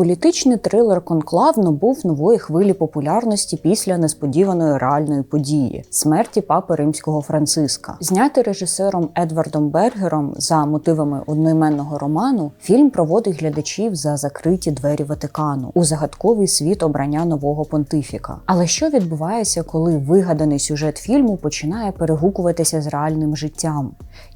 Політичний трилер Конклав набув нової хвилі популярності після несподіваної реальної події смерті папи римського Франциска. Знятий режисером Едвардом Бергером за мотивами одноіменного роману, фільм проводить глядачів за закриті двері Ватикану у загадковий світ обрання нового понтифіка. Але що відбувається, коли вигаданий сюжет фільму починає перегукуватися з реальним життям?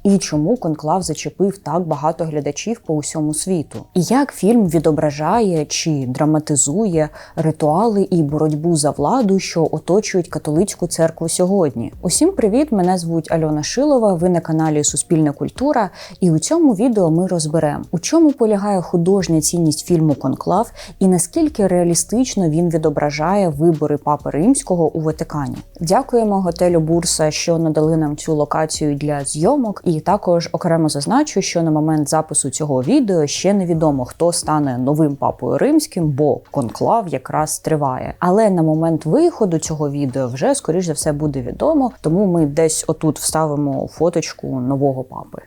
І чому конклав зачепив так багато глядачів по усьому світу? І як фільм відображає чи драматизує ритуали і боротьбу за владу, що оточують католицьку церкву сьогодні? Усім привіт! Мене звуть Альона Шилова. Ви на каналі Суспільна культура. І у цьому відео ми розберемо, у чому полягає художня цінність фільму Конклав і наскільки реалістично він відображає вибори папи римського у Ватикані. Дякуємо готелю Бурса, що надали нам цю локацію для зйомок. І також окремо зазначу, що на момент запису цього відео ще невідомо, хто стане новим папою римським, бо конклав якраз триває. Але на момент виходу цього відео вже скоріш за все буде відомо, тому ми десь отут вставимо фоточку нового папи.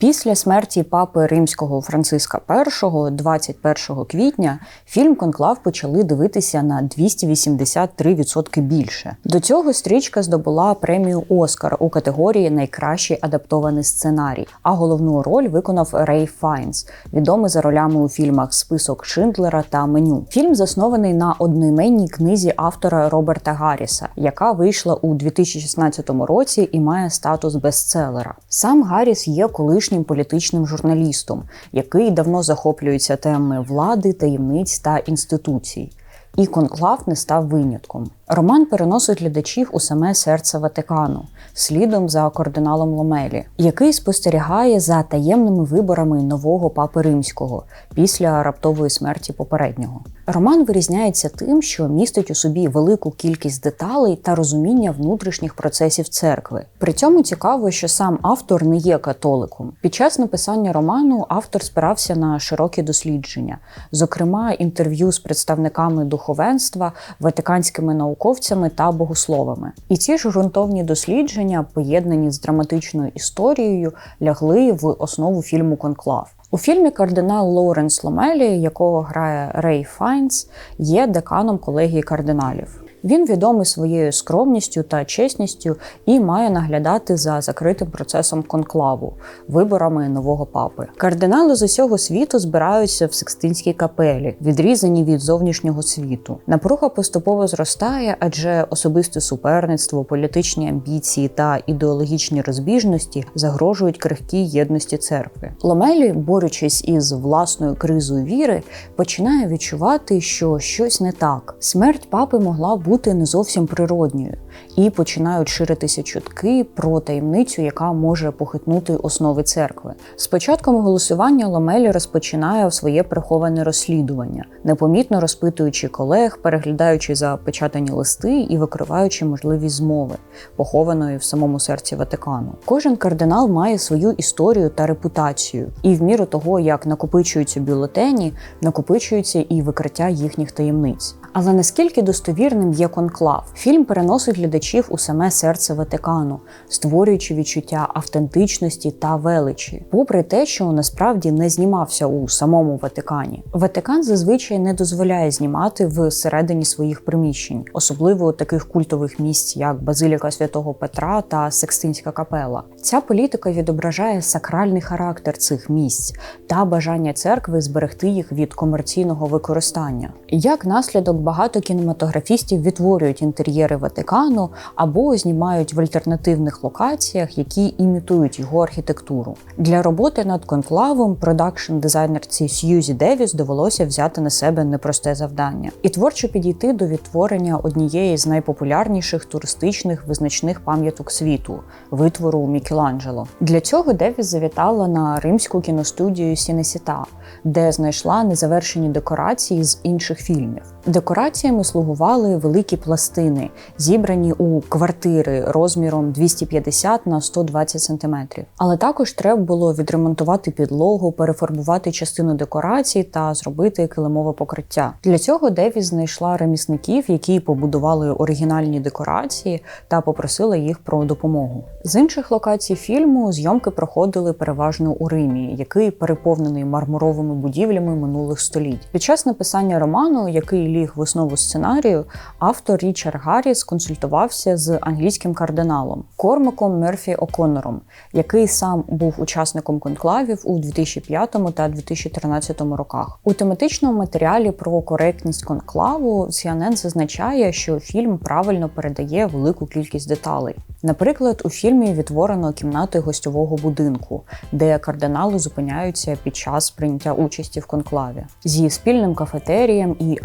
Після смерті папи римського Франциска І 21 квітня фільм Конклав почали дивитися на 283% більше. До цього стрічка здобула премію Оскар у категорії Найкращий адаптований сценарій. А головну роль виконав Рей Файнс, відомий за ролями у фільмах Список Шиндлера та Меню. Фільм заснований на одноіменній книзі автора Роберта Гарріса, яка вийшла у 2016 році і має статус бестселера. Сам Гарріс є колишнім політичним журналістом, який давно захоплюється теми влади, таємниць та інституцій. І конклав не став винятком. Роман переносить глядачів у саме серце Ватикану, слідом за кардиналом Ломелі, який спостерігає за таємними виборами нового папи римського після раптової смерті попереднього. Роман вирізняється тим, що містить у собі велику кількість деталей та розуміння внутрішніх процесів церкви. При цьому цікаво, що сам автор не є католиком. Під час написання роману автор спирався на широкі дослідження, зокрема інтерв'ю з представниками духовенства, ватиканськими науковцями та богословами. І ці ж ґрунтовні дослідження, поєднані з драматичною історією, лягли в основу фільму Конклав. У фільмі кардинал Лоуренс Ломелі, якого грає Рей Файнс, є деканом колегії кардиналів. Він відомий своєю скромністю та чесністю і має наглядати за закритим процесом конклаву, виборами нового папи. Кардинали з усього світу збираються в Секстинській капелі, відрізані від зовнішнього світу. Напруга поступово зростає, адже особисте суперництво, політичні амбіції та ідеологічні розбіжності загрожують крихкій єдності церкви. Ломелі, борючись із власною кризою віри, починає відчувати, що щось не так. Смерть папи могла бути бути не зовсім природньою, і починають ширитися чутки про таємницю, яка може похитнути основи церкви. З початком голосування Ломелі розпочинає своє приховане розслідування, непомітно розпитуючи колег, переглядаючи запечатані листи і викриваючи можливість змови, похованої в самому серці Ватикану. Кожен кардинал має свою історію та репутацію, і в міру того, як накопичуються бюлетені, накопичується і викриття їхніх таємниць. Але наскільки достовірним є конклав? Фільм переносить глядачів у саме серце Ватикану, створюючи відчуття автентичності та величі, попри те, що насправді не знімався у самому Ватикані. Ватикан зазвичай не дозволяє знімати всередині своїх приміщень, особливо таких культових місць, як Базиліка Святого Петра та Секстинська капела. Ця політика відображає сакральний характер цих місць та бажання церкви зберегти їх від комерційного використання. Як наслідок багато кінематографістів відтворюють інтер'єри Ватикану або знімають в альтернативних локаціях, які імітують його архітектуру. Для роботи над конклавом продакшн дизайнерці Сьюзі Девіс довелося взяти на себе непросте завдання і творчо підійти до відтворення однієї з найпопулярніших туристичних визначних пам'яток світу витвору Мікеланджело. Для цього Девіс завітала на римську кіностудію Сінесіта, де знайшла незавершені декорації з інших фільмів. Декораціями слугували великі пластини, зібрані у квартири розміром 250 на 120 см. Але також треба було відремонтувати підлогу, перефарбувати частину декорацій та зробити килимове покриття. Для цього Девіс знайшла ремісників, які побудували оригінальні декорації та попросила їх про допомогу. З інших локацій фільму зйомки проходили переважно у Римі, який переповнений мармуровими будівлями минулих століть. Під час написання роману, який ліг в основу сценарію, автор Річард Гарріс консультувався з англійським кардиналом Кормаком Мерфі О'Коннором, який сам був учасником конклавів у 2005 та 2013 роках. У тематичному матеріалі про коректність конклаву CNN зазначає, що фільм правильно передає велику кількість деталей. Наприклад, у фільмі відтворено кімнати гостьового будинку, де кардинали зупиняються під час прийняття участі в конклаві, зі спільним кафетерієм і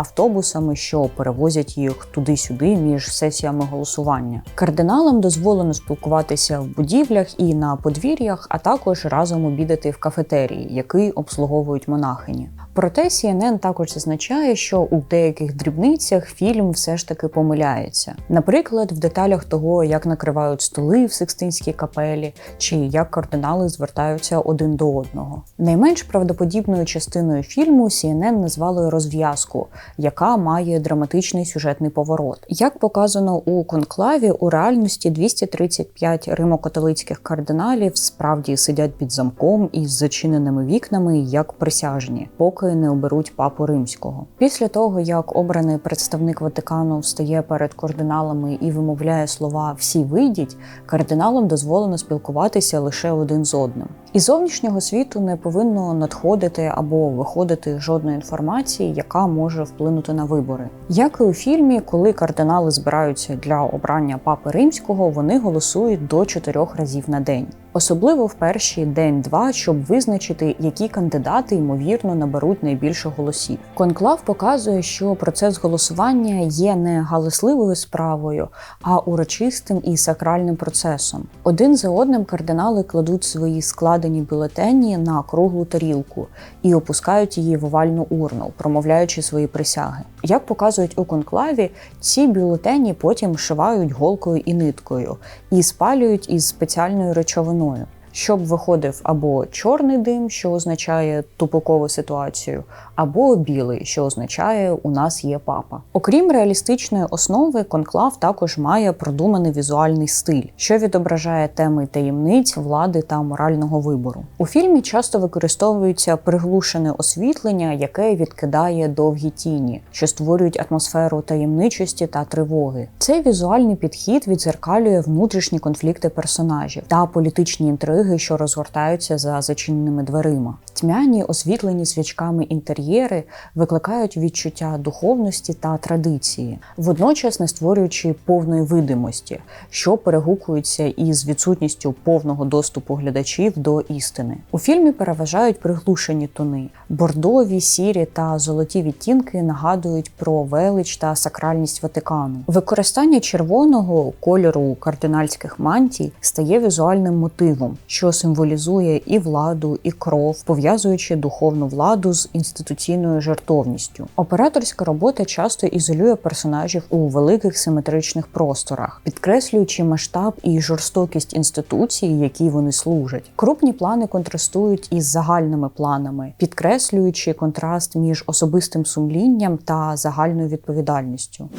автобусами, що перевозять їх туди-сюди між сесіями голосування. Кардиналам дозволено спілкуватися в будівлях і на подвір'ях, а також разом обідати в кафетерії, який обслуговують монахині. Проте CNN також зазначає, що у деяких дрібницях фільм все ж таки помиляється. Наприклад, в деталях того, як накривають столи в Сикстинській капелі, чи як кардинали звертаються один до одного. Найменш правдоподібною частиною фільму CNN назвали розв'язку, яка має драматичний сюжетний поворот. Як показано у конклаві, у реальності 235 римокатолицьких кардиналів справді сидять під замком із зачиненими вікнами як присяжні, поки не оберуть папу римського. Після того як обраний представник Ватикану встає перед кардиналами і вимовляє слова Всі вийдіть, кардиналам дозволено спілкуватися лише один з одним. Із зовнішнього світу не повинно надходити або виходити жодної інформації, яка може вплинути на вибори. Як і у фільмі, коли кардинали збираються для обрання папи римського, вони голосують до чотирьох разів на день. Особливо в перший день-два, щоб визначити, які кандидати ймовірно наберуть найбільше голосів. Конклав показує, що процес голосування є не галасливою справою, а урочистим і сакральним процесом. Один за одним кардинали кладуть свої складені бюлетені на круглу тарілку і опускають її в овальну урну, промовляючи свої присяги. Як показують у конклаві, ці бюлетені потім вшивають голкою і ниткою і спалюють із спеціальною речовиною мною щоб виходив або чорний дим, що означає тупокову ситуацію, або білий, що означає у нас є папа. Окрім реалістичної основи, конклав також має продуманий візуальний стиль, що відображає теми таємниць, влади та морального вибору. У фільмі часто використовується приглушене освітлення, яке відкидає довгі тіні, що створюють атмосферу таємничості та тривоги. Цей візуальний підхід відзеркалює внутрішні конфлікти персонажів та політичні інтриги, що розгортаються за зачиненими дверима. Тьмяні освітлені свічками інтер'єри викликають відчуття духовності та традиції, водночас не створюючи повної видимості, що перегукується із відсутністю повного доступу глядачів до істини. У фільмі переважають приглушені тони, бордові, сірі та золоті відтінки нагадують про велич та сакральність Ватикану. Використання червоного кольору кардинальських мантій стає візуальним мотивом, що символізує і владу, і кров, пов'язуючи духовну владу з інституційною жертовністю. Операторська робота часто ізолює персонажів у великих симетричних просторах, підкреслюючи масштаб і жорстокість інституцій, які вони служать. Крупні плани контрастують із загальними планами, підкреслюючи контраст між особистим сумлінням та загальною відповідальністю.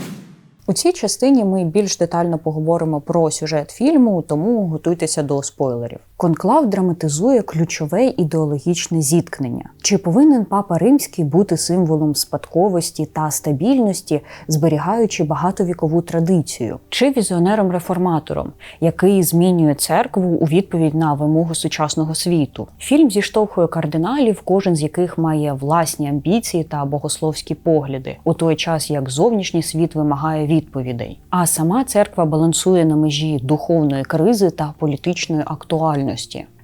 У цій частині ми більш детально поговоримо про сюжет фільму, тому готуйтеся до спойлерів. Конклав драматизує ключове ідеологічне зіткнення. Чи повинен папа римський бути символом спадковості та стабільності, зберігаючи багатовікову традицію, чи візіонером-реформатором, який змінює церкву у відповідь на вимогу сучасного світу? Фільм зіштовхує кардиналів, кожен з яких має власні амбіції та богословські погляди, у той час як зовнішній світ вимагає відповідей. А сама церква балансує на межі духовної кризи та політичної актуальності.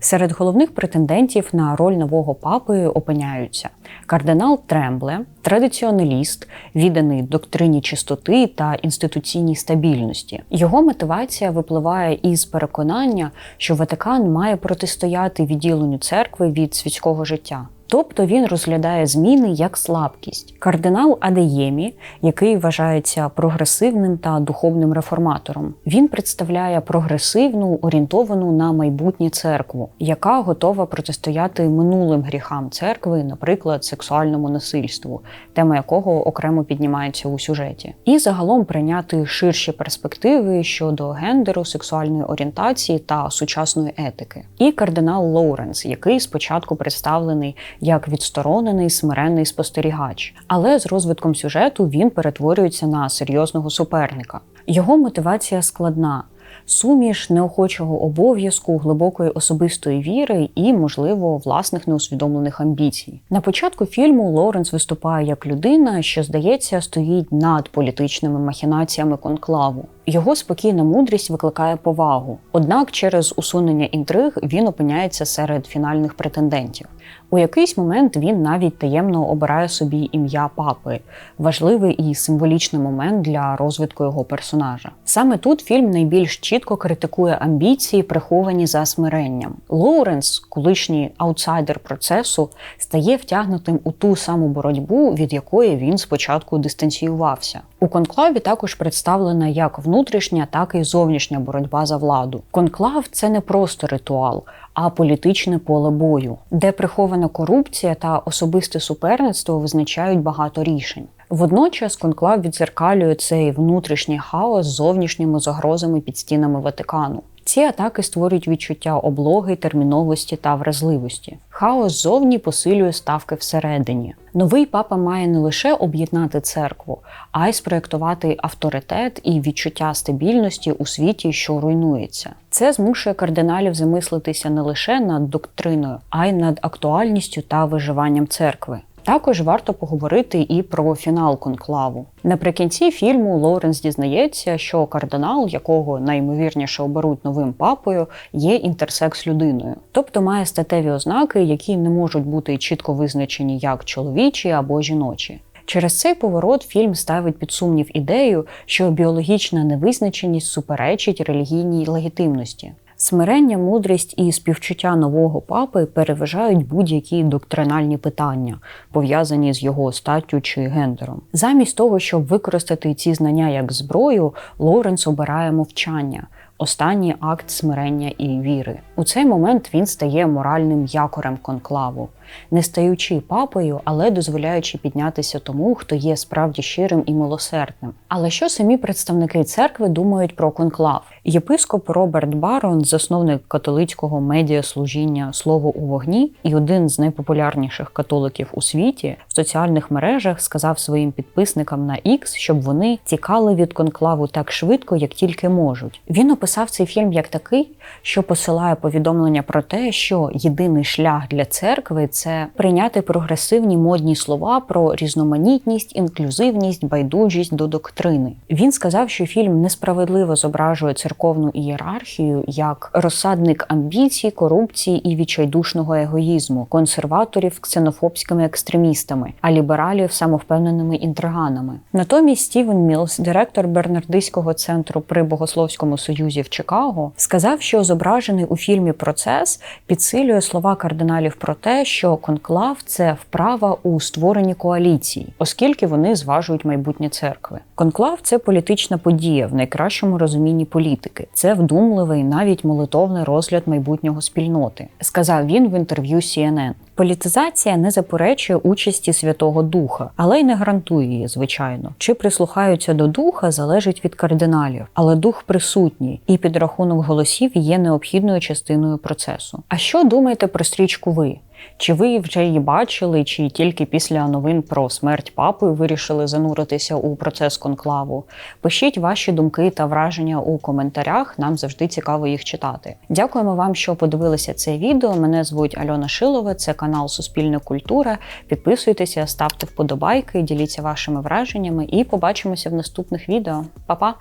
Серед головних претендентів на роль нового папи опиняються кардинал Трембле, традиціоналіст, відданий доктрині чистоти та інституційній стабільності. Його мотивація випливає із переконання, що Ватикан має протистояти відділенню церкви від світського життя. Тобто він розглядає зміни як слабкість. Кардинал Адеємі, який вважається прогресивним та духовним реформатором, він представляє прогресивну, орієнтовану на майбутнє церкву, яка готова протистояти минулим гріхам церкви, наприклад, сексуальному насильству, тема якого окремо піднімається у сюжеті, і загалом прийняти ширші перспективи щодо гендеру, сексуальної орієнтації та сучасної етики. І кардинал Лоуренс, який спочатку представлений як відсторонений смиренний спостерігач, але з розвитком сюжету він перетворюється на серйозного суперника. Його мотивація складна. Суміш неохочого обов'язку, глибокої особистої віри і, можливо, власних неусвідомлених амбіцій. На початку фільму Лоренс виступає як людина, що здається стоїть над політичними махінаціями конклаву. Його спокійна мудрість викликає повагу. Однак через усунення інтриг він опиняється серед фінальних претендентів. У якийсь момент він навіть таємно обирає собі ім'я папи важливий і символічний момент для розвитку його персонажа. Саме тут фільм найбільш чітко критикує амбіції, приховані за смиренням. Лоуренс, колишній аутсайдер процесу, стає втягнутим у ту саму боротьбу, від якої він спочатку дистанціювався. У конклаві також представлена як внутрішня, так і зовнішня боротьба за владу. Конклав це не просто ритуал, а політичне поле бою, де прихована корупція та особисте суперництво визначають багато рішень. Водночас конклав відзеркалює цей внутрішній хаос з зовнішніми загрозами під стінами Ватикану. Ці атаки створюють відчуття облоги, терміновості та вразливості. Хаос зовні посилює ставки всередині. Новий папа має не лише об'єднати церкву, а й спроектувати авторитет і відчуття стабільності у світі, що руйнується. Це змушує кардиналів замислитися не лише над доктриною, а й над актуальністю та виживанням церкви. Також варто поговорити і про фінал конклаву. Наприкінці фільму Лоуренс дізнається, що кардинал, якого найімовірніше оберуть новим папою, є інтерсекс людиною, тобто має статеві ознаки, які не можуть бути чітко визначені як чоловічі або жіночі. Через цей поворот фільм ставить під сумнів ідею, що біологічна невизначеність суперечить релігійній легітимності. Смирення, мудрість і співчуття нового папи переважають будь-які доктринальні питання, пов'язані з його статтю чи гендером. Замість того, щоб використати ці знання як зброю, Лоренс обирає мовчання. Останній акт смирення і віри. У цей момент він стає моральним якорем конклаву, не стаючи папою, але дозволяючи піднятися тому, хто є справді щирим і милосердним. Але що самі представники церкви думають про конклав? Єпископ Роберт Барон, засновник католицького медіаслужіння Слово у вогні і один з найпопулярніших католиків у світі, в соціальних мережах сказав своїм підписникам на X, щоб вони тікали від конклаву так швидко, як тільки можуть. Він описав цей фільм як такий, що посилає повідомлення про те, що єдиний шлях для церкви це прийняти прогресивні модні слова про різноманітність, інклюзивність, байдужість до доктрини. Він сказав, що фільм несправедливо зображує церковну ієрархію як розсадник амбіцій, корупції і відчайдушного егоїзму, консерваторів ксенофобськими екстремістами, а лібералів самовпевненими інтриганами. Натомість Стівен Мілс, директор Бернардиського центру при Богословському союзі в Чикаго, сказав, що зображений у фільмі процес підсилює слова кардиналів про те, що конклав це вправа у створенні коаліції, оскільки вони зважують майбутнє церкви. Конклав це політична подія в найкращому розумінні політики. Це вдумливий, навіть молитовний розгляд майбутнього спільноти, сказав він в інтерв'ю CNN. Політизація не заперечує участі Святого Духа, але й не гарантує її, звичайно. Чи прислухаються до духа, залежить від кардиналів, але дух присутній, і підрахунок голосів є необхідною частиною процесу. А що думаєте про стрічку ви? Чи ви вже її бачили, чи тільки після новин про смерть папи вирішили зануритися у процес конклаву? Пишіть ваші думки та враження у коментарях. Нам завжди цікаво їх читати. Дякуємо вам, що подивилися це відео. Мене звуть Альона Шилова, це канал Суспільна культура. Підписуйтеся, ставте вподобайки, діліться вашими враженнями і побачимося в наступних відео. Па-па!